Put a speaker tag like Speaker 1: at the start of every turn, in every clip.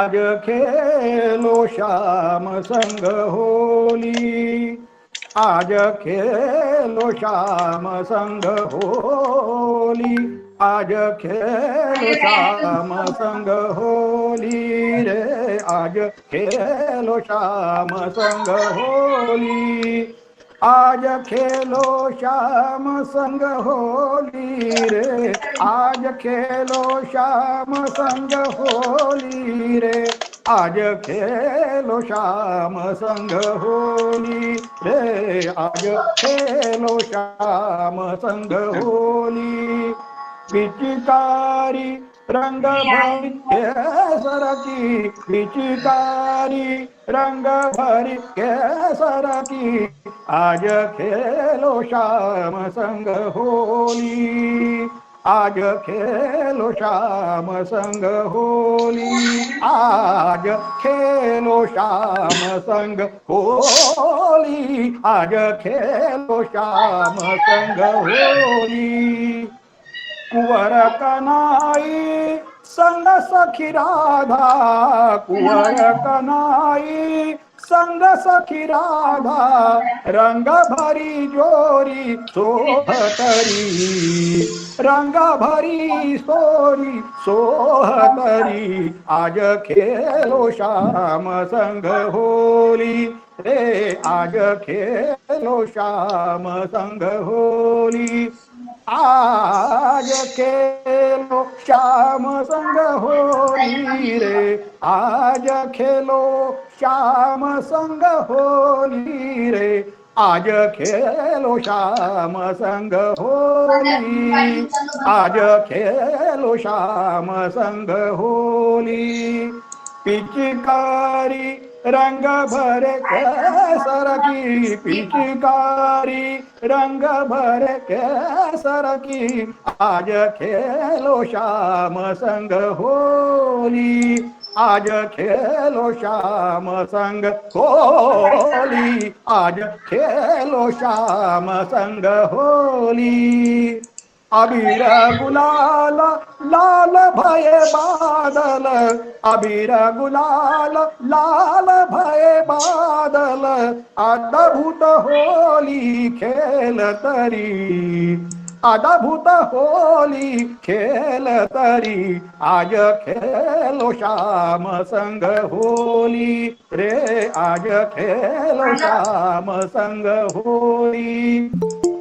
Speaker 1: आज खेलो श्याम संग होली आज खेलो श्याम संग होली आज खेल श्याम संग होली रे। आज खेलो श्याम संग होली। आज खेलो श्याम संग होली रे। आज खेलो श्याम संग होली रे। आज खेलो श्याम संग होली रे। आज खेलो श्याम संग होली। पिचिकारी रंग भरी सरकी की रंग भरी केसर आज खेलो श्याम संग होली आज खेलो श्याम संग होली आज खेलो श्याम संग होली आज खेलो श्याम संग होली। कुंवर कनाई संग सखी राधा। कुंवर कनाई संग सखी राधा। रंग भरी जोरी सोहतरी रंग भरी सोरी सोहतरी आज खेलो श्याम संग होली। रे, आज खेलो श्याम संग होली। आज खेलो श्याम संग होली रे। आज खेलो श्याम संग होली रे। आज खेलो श्याम संग होली आज खेलो श्याम संग होली पिचकारी रंग भरे की, पिचकारी रंग भरे की। आज खेलो श्याम संग होली, आज खेलो श्याम संग होली, आज खेलो श्याम संग होली। अबीर गुलाल लाल भय बादल. अबीर गुलाल लाल भय बादल. अद्भुत होली खेल तरी. अद्भुत होली खेल तरी. आज खेलो श्याम संग होली. रे आज खेलो श्याम संग होली.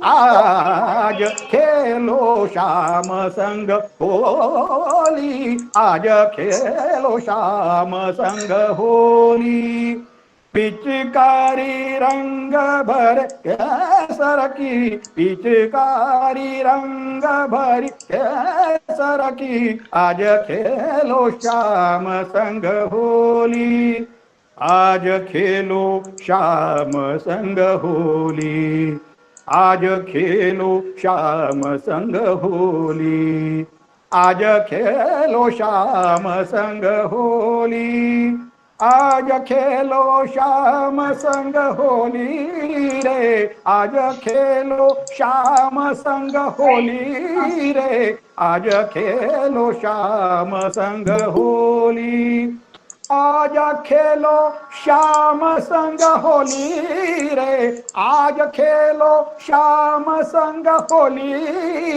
Speaker 1: आज खेलो श्याम संग होली. आज खेलो श्याम संग होली. पिचकारी रंग भर केसर की पिचकारी रंग भर केसर की. आज खेलो श्याम संग होली. आज खेलो श्याम संग होली. आज खेलो श्याम संग होली। आज खेलो श्याम संग होली। आज खेलो श्याम संग होली रे। आज खेलो श्याम संग होली रे। आज खेलो श्याम संग होली। आज खेलो श्याम संग होली रे। आज खेलो श्याम संग होली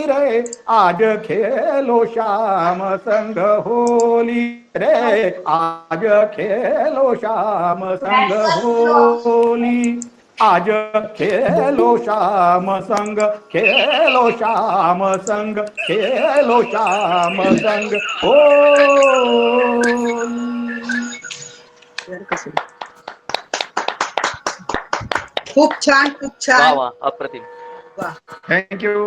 Speaker 1: रे। आज खेलो श्याम संग होली रे। आज खेलो श्याम संग होली। आज खेलो श्याम संग, खेलो श्याम संग, खेलो श्याम संग होली।
Speaker 2: खूप छान खूप
Speaker 3: वा
Speaker 2: छान
Speaker 3: वा अप्रतिम।
Speaker 2: वा
Speaker 1: थँक्यू